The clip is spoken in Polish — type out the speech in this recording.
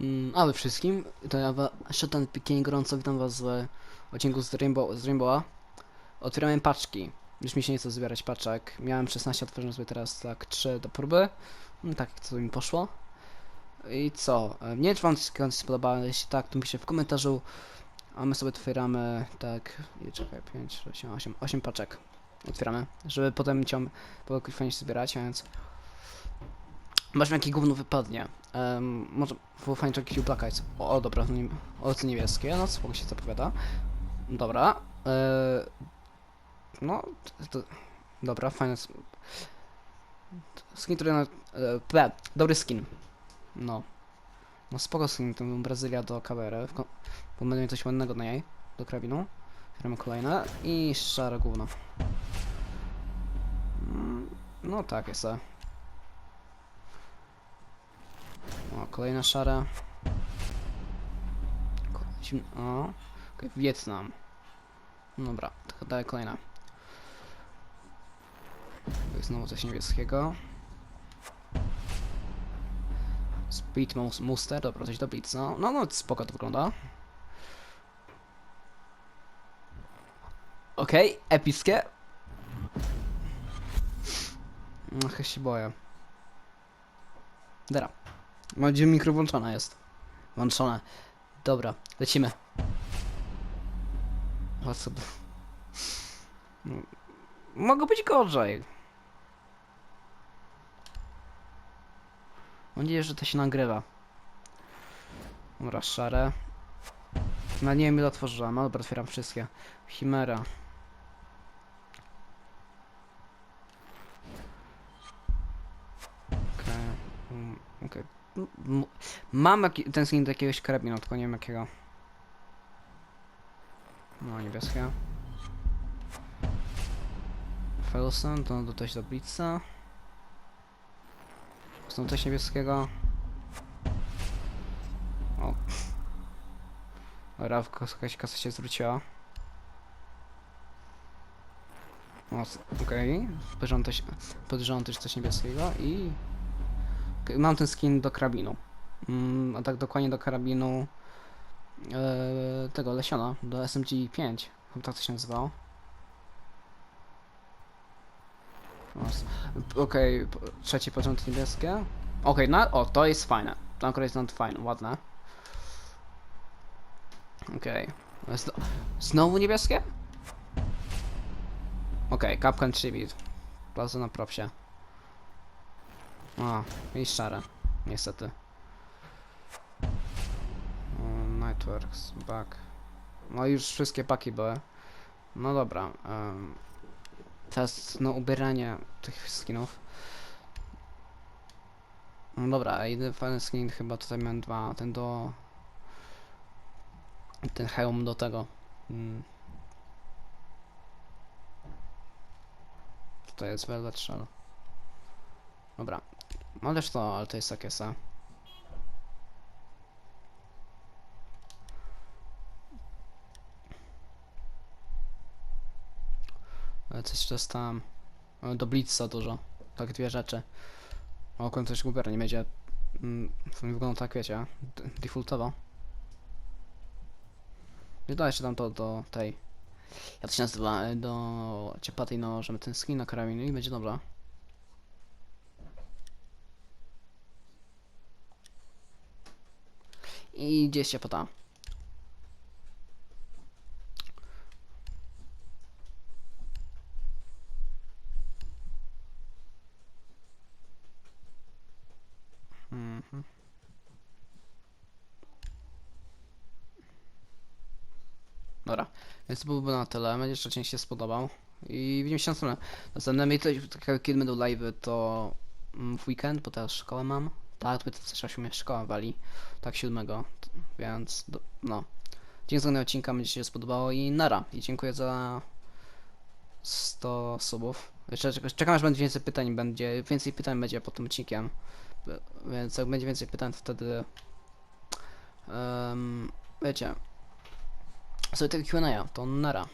Mm, a wy wszystkim, to ja Szatan Pikień gorąco witam was w odcinku z, Rainbow, z Rainbowa. Otwieramy paczki. Już mi się nie chce zbierać paczek. Miałem 16, otworzę sobie teraz tak 3 do próby. No, tak, co mi poszło. I co? E, Nie wiem, czy wam się spodoba, ale jeśli tak, to piszcie w komentarzu. A my sobie otwieramy, tak, i czekaj, 5, 6, 8, 8 paczek. Otwieramy, żeby potem ciąg, bo fajnie zbierać, więc... Masz jaki gówno wypadnie. Um, może było fajnie jakiś Black Eyes. O, o dobra, nie, owoce niebieskie, no spoko się zapowiada. Dobra. E, no, to, dobra, fajne. Skin, który na... E, ple, dobry skin. No. No spoko skin, ten Brazylia do kamery. Bo będę miał coś ładnego na niej. Do krabinu. Bierzemy kolejne. I szare gówno. Mm, No tak jest. e. O, kolejna szara. Ko- zim- O, okej, Wietnam. Dobra, to daję kolejna. To jest znowu coś niebieskiego. Speed Mus- Muster, dobra, coś do Blitz, no. No, no, spoko to wygląda. Okej, epickie. No, chyba się boję. Dera. Mam nadzieję, mikro włączone jest. Włączone. Dobra, lecimy. O co? No, Mogło być gorzej. Mam nadzieję, że to się nagrywa. Dobra, szare. No nie wiem ile otworzyłam, dobra, otwieram wszystkie. Chimera. Okej. M- Mam jaki, ten skin do jakiegoś karabinu, tylko nie wiem jakiego. No, niebieskie. Felsen, to do coś do Blitza. Są coś niebieskiego. O. Dobra, jakaś kasa się zwróciła. O, okej. Też, podejrzewam też coś niebieskiego i... Okej, Mam ten skin do karabinu. Mm, a tak dokładnie do karabinu e, tego Lesiona, do SMG5. Chyba tak to się nazywało. Okej, po- trzeci początek niebieskie. Okej, no, o, to jest fajne. To akurat jest fajne, ładne. Okej. Zno znowu niebieskie? Okej, Capcom Tribute. Bardzo na propsie. O, i szare. Niestety. O, Nightworks, back. No już wszystkie paki były. No dobra. em, teraz no ubieranie tych skinów. No dobra, a jedyny fajny skin chyba tutaj miałem dwa. Ten do... Ten hełm do tego. Mm. To jest Velvet Shell. Dobra. Ależ to, ale to jest takie se. Coś dostałem. Do Blitza dużo. Tak dwie rzeczy. O, końcu coś Google nie będzie. Mm, to nie wygląda tak, wiecie, defaultowo. Wydaje się tam to do tej. Jak to się nazywa? e, Do ciepatej, no, żeby ten skin na karabinu i będzie dobra. I gdzie jest ciepata? Mhm. Dobra, więc to byłoby na tyle. Mam nadzieję, że się spodobał. I widzimy się na stronę. To, tak kiedy będą live, to mm, w weekend, bo teraz szkołę mam. Tak, to też szkoła wali. Tak, siódmego. Więc, do, no. Dzięki za odcinka, będzie się spodobało i nara. I dziękuję za 100 subów. Jeszcze czek- czekam aż będzie więcej pytań, będzie więcej pytań będzie pod tym odcinkiem. Więc jak będzie więcej pytań, to wtedy um, wiecie sobie tego Q&A, to nara.